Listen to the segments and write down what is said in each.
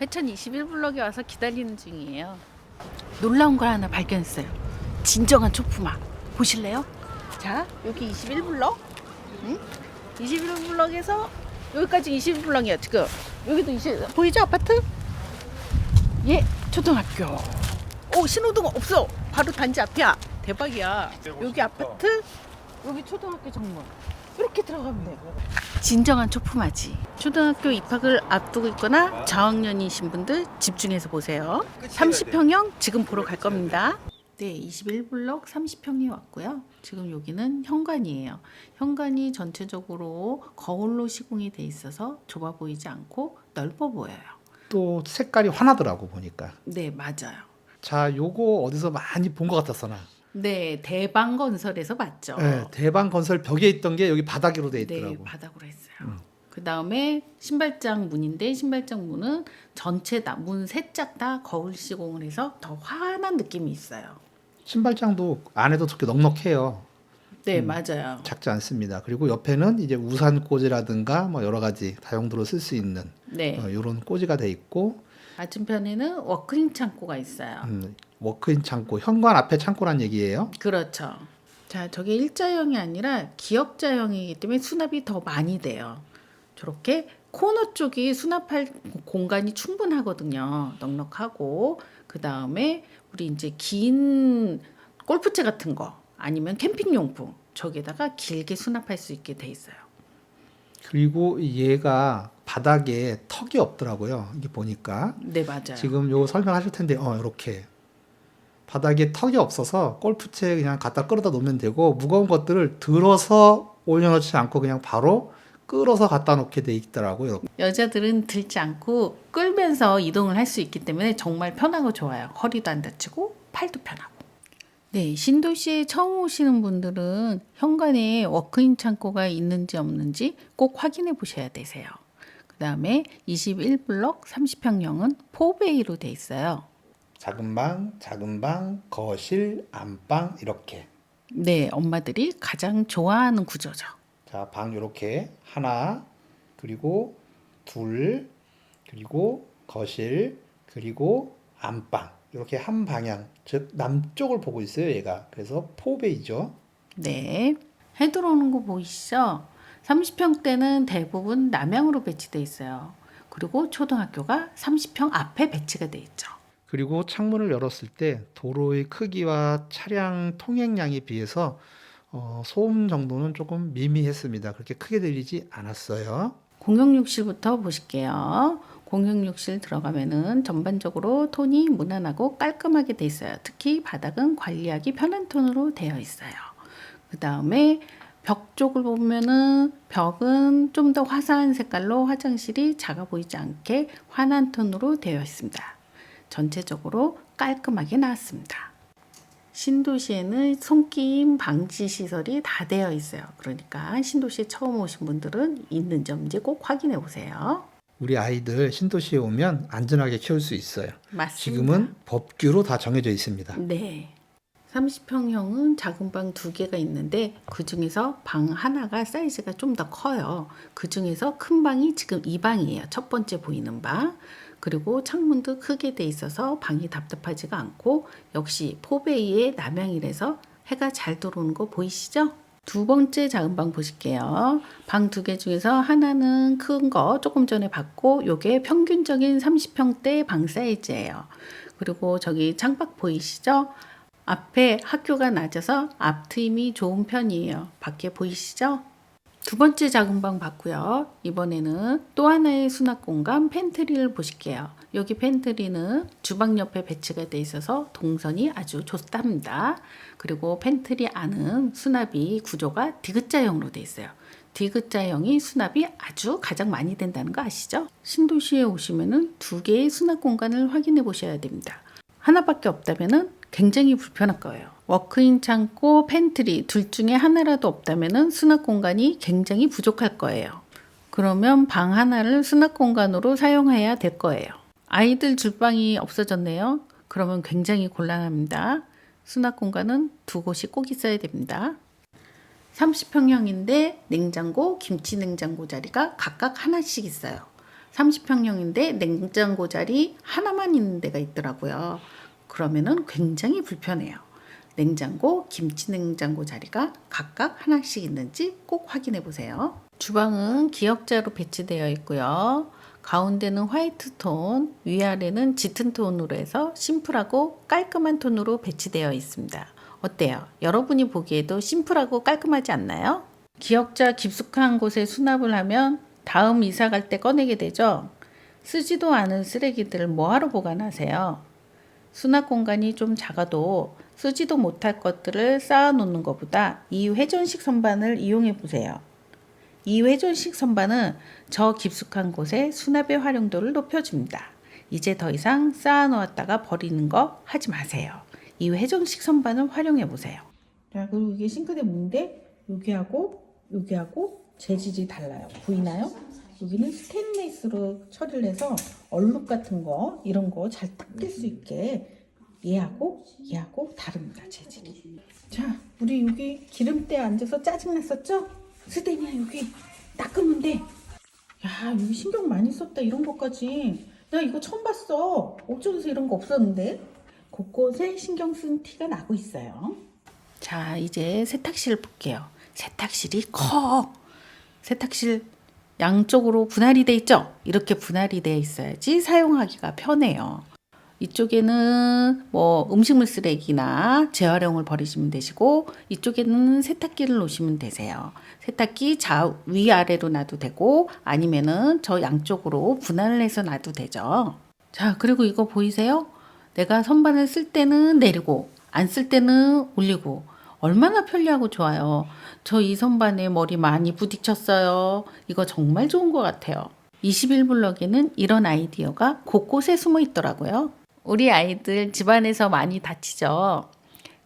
회천 21블럭에 와서 기다리는 중이에요. 놀라운 걸 하나 발견했어요. 진정한 초품화. 보실래요? 자, 여기 21블럭. 응? 21블럭에서 여기까지 21블럭이야, 지금. 여기도 20, 보이죠, 아파트? 예, 초등학교. 오, 신호등 없어. 바로 단지 앞이야. 대박이야. 여기 아파트, 여기 초등학교 정문. 이렇게 들어가면 돼요. 진정한 초품화지. 초등학교 입학을 앞두고 있거나 저학년이신 분들 집중해서 보세요. 30평형 지금 보러 갈 겁니다. 네, 21블럭 30평이 왔고요. 지금 여기는 현관이에요. 현관이 전체적으로 거울로 시공이 돼 있어서 좁아 보이지 않고 넓어 보여요. 또 색깔이 환하더라고 보니까. 네, 맞아요. 자, 요거 어디서 많이 본 것 같았어 나. 네, 대방 건설에서 맞죠. 네, 대방 건설 벽에 있던 게 여기 바닥으로 돼 네, 있더라고. 바닥으로 했어요. 음. 그 다음에 신발장 문인데 신발장 문은 전체 다문세짝다 거울 시공을 해서 더 환한 느낌이 있어요. 신발장도 안에도 그렇게 넉넉해요. 네, 음. 맞아요. 작지 않습니다. 그리고 옆에는 이제 우산 꽂이라든가 뭐 여러 가지 다용도로 쓸 수 있는 네, 어, 이런 꽂이가 돼 있고 맞은편에는 워크인 창고가 있어요. 음, 워크인 창고, 현관 앞에 창고란 얘기예요. 그렇죠. 자, 저게 일자형이 아니라 기역자형이기 때문에 수납이 더 많이 돼요. 저렇게 코너 쪽이 수납할 공간이 충분하거든요. 넉넉하고 그 다음에 우리 이제 긴 골프채 같은 거 아니면 캠핑 용품 저기에다가 길게 수납할 수 있게 돼 있어요. 그리고 얘가 바닥에 턱이 없더라고요. 이게 보니까 네, 맞아요. 지금 요 설명하실 텐데 어 이렇게 바닥에 턱이 없어서 골프채 그냥 갖다 끌어다 놓으면 되고 무거운 것들을 들어서 올려놓지 않고 그냥 바로 끌어서 갖다 놓게 돼 있더라고요. 여자들은 들지 않고 끌면서 이동을 할 수 있기 때문에 정말 편하고 좋아요. 허리도 안 다치고 팔도 편하고. 네, 신도시에 처음 오시는 분들은 현관에 워크인 창고가 있는지 없는지 꼭 확인해 보셔야 되세요. 그 다음에 21블럭 30평형은 4베이로 돼 있어요. 작은 방, 작은 방, 거실, 안방 이렇게. 네, 엄마들이 가장 좋아하는 구조죠. 자, 방 이렇게 하나, 그리고 둘, 그리고 거실, 그리고 안방. 이렇게 한 방향, 즉 남쪽을 보고 있어요, 얘가. 그래서 포베이죠. 네. 해 들어오는 거 보이시죠? 30평대는 대부분 남향으로 배치돼 있어요. 그리고 초등학교가 30평 앞에 배치가 돼 있죠. 그리고 창문을 열었을 때 도로의 크기와 차량 통행량에 비해서 어, 소음 정도는 조금 미미했습니다. 그렇게 크게 들리지 않았어요. 공용욕실부터 보실게요. 공용욕실 들어가면은 전반적으로 톤이 무난하고 깔끔하게 돼 있어요. 특히 바닥은 관리하기 편한 톤으로 되어 있어요. 그 다음에 벽 쪽을 보면은 벽은 좀 더 화사한 색깔로 화장실이 작아 보이지 않게 환한 톤으로 되어 있습니다. 전체적으로 깔끔하게 나왔습니다. 신도시에는 손끼임 방지 시설이 다 되어 있어요. 그러니까 신도시에 처음 오신 분들은 있는 점인지 꼭 확인해 보세요. 우리 아이들 신도시에 오면 안전하게 키울 수 있어요. 맞습니다. 지금은 법규로 다 정해져 있습니다. 네. 30평형은 작은 방 두 개가 있는데 그 중에서 방 하나가 사이즈가 좀 더 커요. 그 중에서 큰 방이 지금 이 방이에요. 첫 번째 보이는 방. 그리고 창문도 크게 돼 있어서 방이 답답하지가 않고 역시 포베이의 남향이라서 해가 잘 들어오는 거 보이시죠? 두 번째 작은 방 보실게요. 방 두 개 중에서 하나는 큰 거 조금 전에 봤고 요게 평균적인 30평대 방 사이즈예요. 그리고 저기 창밖 보이시죠? 앞에 학교가 낮아서 앞 트임이 좋은 편이에요. 밖에 보이시죠? 두 번째 작은 방 봤고요. 이번에는 또 하나의 수납 공간 팬트리를 보실게요. 여기 팬트리는 주방 옆에 배치가 돼 있어서 동선이 아주 좋답니다. 그리고 팬트리 안은 수납이 구조가 디귿자형으로 돼 있어요. 디귿자형이 수납이 아주 가장 많이 된다는 거 아시죠? 신도시에 오시면은 두 개의 수납 공간을 확인해 보셔야 됩니다. 하나밖에 없다면은 굉장히 불편할 거예요. 워크인 창고, 팬트리 둘 중에 하나라도 없다면은 수납 공간이 굉장히 부족할 거예요. 그러면 방 하나를 수납 공간으로 사용해야 될 거예요. 아이들 줄방이 없어졌네요. 그러면 굉장히 곤란합니다. 수납 공간은 두 곳이 꼭 있어야 됩니다. 30평형인데 냉장고, 김치 냉장고 자리가 각각 하나씩 있어요. 30평형인데 냉장고 자리 하나만 있는 데가 있더라고요. 그러면은 굉장히 불편해요. 냉장고, 김치 냉장고 자리가 각각 하나씩 있는지 꼭 확인해 보세요. 주방은 기역자로 배치되어 있고요. 가운데는 화이트 톤, 위아래는 짙은 톤으로 해서 심플하고 깔끔한 톤으로 배치되어 있습니다. 어때요? 여러분이 보기에도 심플하고 깔끔하지 않나요? 기역자 깊숙한 곳에 수납을 하면 다음 이사 갈 때 꺼내게 되죠. 쓰지도 않은 쓰레기들을 뭐하러 보관하세요? 수납 공간이 좀 작아도 쓰지도 못할 것들을 쌓아 놓는 것보다 이 회전식 선반을 이용해 보세요. 이 회전식 선반은 저 깊숙한 곳에 수납의 활용도를 높여줍니다. 이제 더 이상 쌓아 놓았다가 버리는 거 하지 마세요. 이 회전식 선반을 활용해 보세요. 자, 그리고 이게 싱크대 문인데 여기하고 여기하고 재질이 달라요. 보이나요? 여기는 스테인레스로 처리를 해서 얼룩 같은 거 이런 거 잘 닦일 수 있게 얘하고 얘하고 다릅니다 재질이. 자, 우리 여기 기름때 앉아서 짜증 났었죠? 스테니야 여기 닦으면 돼. 야, 여기 신경 많이 썼다 이런 것까지. 나 이거 처음 봤어. 어쩌면서 이런 거 없었는데. 곳곳에 신경 쓴 티가 나고 있어요. 자, 이제 세탁실 볼게요. 세탁실이 커. 세탁실 양쪽으로 분할이 돼 있죠? 이렇게 분할이 돼 있어야지 사용하기가 편해요. 이쪽에는 뭐 음식물 쓰레기나 재활용을 버리시면 되시고 이쪽에는 세탁기를 놓으시면 되세요. 세탁기 좌 위아래로 놔도 되고 아니면은 저 양쪽으로 분할을 해서 놔도 되죠. 자, 그리고 이거 보이세요? 내가 선반을 쓸 때는 내리고 안 쓸 때는 올리고 얼마나 편리하고 좋아요. 저 이 선반에 머리 많이 부딪혔어요. 이거 정말 좋은 것 같아요. 21블럭에는 이런 아이디어가 곳곳에 숨어 있더라고요. 우리 아이들 집안에서 많이 다치죠.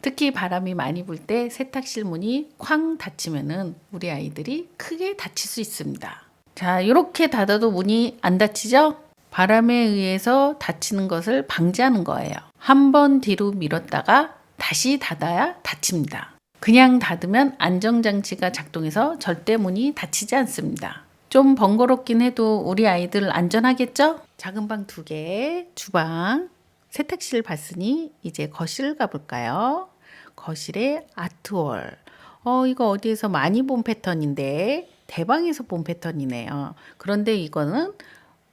특히 바람이 많이 불 때 세탁실 문이 쾅 닫히면은 우리 아이들이 크게 다칠 수 있습니다. 자, 이렇게 닫아도 문이 안 닫히죠? 바람에 의해서 다치는 것을 방지하는 거예요. 한 번 뒤로 밀었다가 다시 닫아야 닫힙니다. 그냥 닫으면 안정장치가 작동해서 절대 문이 닫히지 않습니다. 좀 번거롭긴 해도 우리 아이들 안전하겠죠? 작은 방 두 개, 주방, 세탁실 봤으니 이제 거실 가볼까요? 거실에 아트월. 어, 이거 어디에서 많이 본 패턴인데 대방에서 본 패턴이네요. 그런데 이거는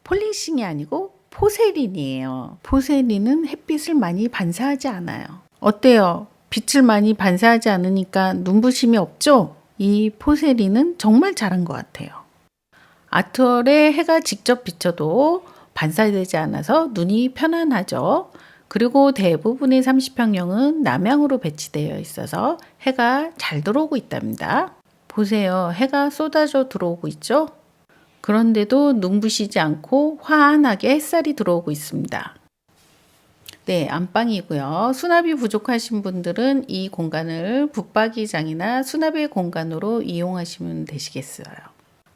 폴리싱이 아니고 포세린이에요. 포세린은 햇빛을 많이 반사하지 않아요. 어때요? 빛을 많이 반사하지 않으니까 눈부심이 없죠? 이 포세린은 정말 잘한 것 같아요. 아트월에 해가 직접 비쳐도 반사되지 않아서 눈이 편안하죠. 그리고 대부분의 30평형은 남향으로 배치되어 있어서 해가 잘 들어오고 있답니다. 보세요. 해가 쏟아져 들어오고 있죠? 그런데도 눈부시지 않고 환하게 햇살이 들어오고 있습니다. 네, 안방이고요. 수납이 부족하신 분들은 이 공간을 붙박이장이나 수납의 공간으로 이용하시면 되시겠어요.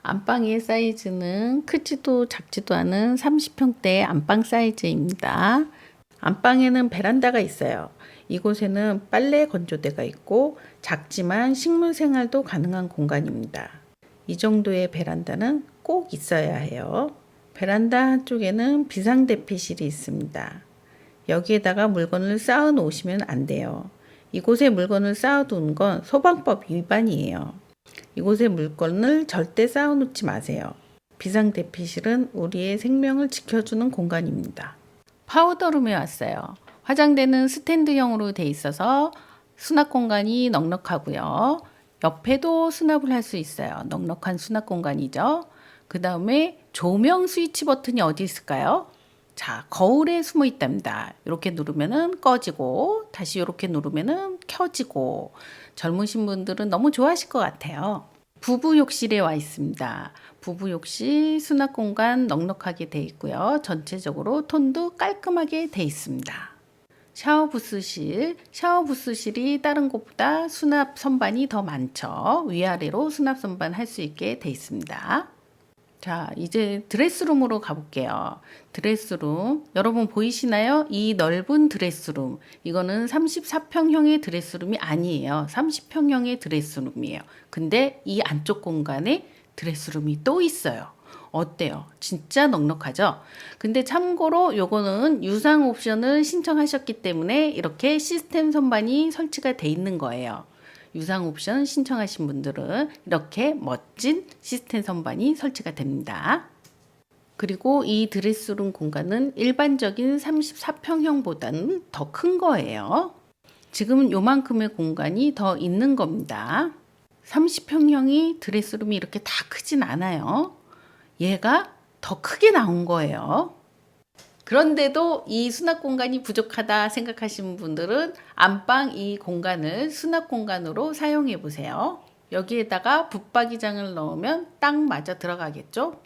안방의 사이즈는 크지도 작지도 않은 30평대 안방 사이즈입니다. 안방에는 베란다가 있어요. 이곳에는 빨래 건조대가 있고 작지만 식물 생활도 가능한 공간입니다. 이 정도의 베란다는 꼭 있어야 해요. 베란다 한쪽에는 비상대피실이 있습니다. 여기에다가 물건을 쌓아 놓으시면 안 돼요. 이곳에 물건을 쌓아 두는 건 소방법 위반이에요. 이곳에 물건을 절대 쌓아 놓지 마세요. 비상대피실은 우리의 생명을 지켜주는 공간입니다. 파우더룸에 왔어요. 화장대는 스탠드형으로 돼 있어서 수납 공간이 넉넉하고요. 옆에도 수납을 할 수 있어요. 넉넉한 수납 공간이죠. 그 다음에 조명 스위치 버튼이 어디 있을까요? 자, 거울에 숨어 있답니다. 이렇게 누르면은 꺼지고, 다시 이렇게 누르면은 켜지고, 젊으신 분들은 너무 좋아하실 것 같아요. 부부 욕실에 와 있습니다. 부부 욕실 수납 공간 넉넉하게 돼 있고요. 전체적으로 톤도 깔끔하게 돼 있습니다. 샤워 부스실, 샤워 부스실이 다른 곳보다 수납 선반이 더 많죠. 위아래로 수납 선반 할 수 있게 돼 있습니다. 자, 이제 드레스룸으로 가볼게요. 드레스룸. 여러분 보이시나요? 이 넓은 드레스룸. 이거는 34평형의 드레스룸이 아니에요. 30평형의 드레스룸이에요. 근데 이 안쪽 공간에 드레스룸이 또 있어요. 어때요? 진짜 넉넉하죠? 근데 참고로 요거는 유상 옵션을 신청하셨기 때문에 이렇게 시스템 선반이 설치가 돼 있는 거예요. 유상 옵션 신청하신 분들은 이렇게 멋진 시스템 선반이 설치가 됩니다. 그리고 이 드레스룸 공간은 일반적인 34평형보다는 더 큰 거예요. 지금은 요만큼의 공간이 더 있는 겁니다. 30평형이 드레스룸이 이렇게 다 크진 않아요. 얘가 더 크게 나온 거예요. 그런데도 이 수납 공간이 부족하다 생각하시는 분들은 안방 이 공간을 수납 공간으로 사용해 보세요. 여기에다가 붙박이장을 넣으면 딱 맞아 들어가겠죠?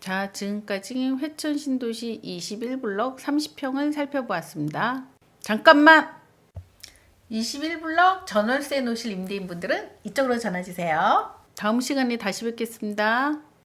자, 지금까지 회천 신도시 21블럭 30평을 살펴보았습니다. 잠깐만! 21블럭 전월세 노실 임대인 분들은 이쪽으로 전화 주세요. 다음 시간에 다시 뵙겠습니다.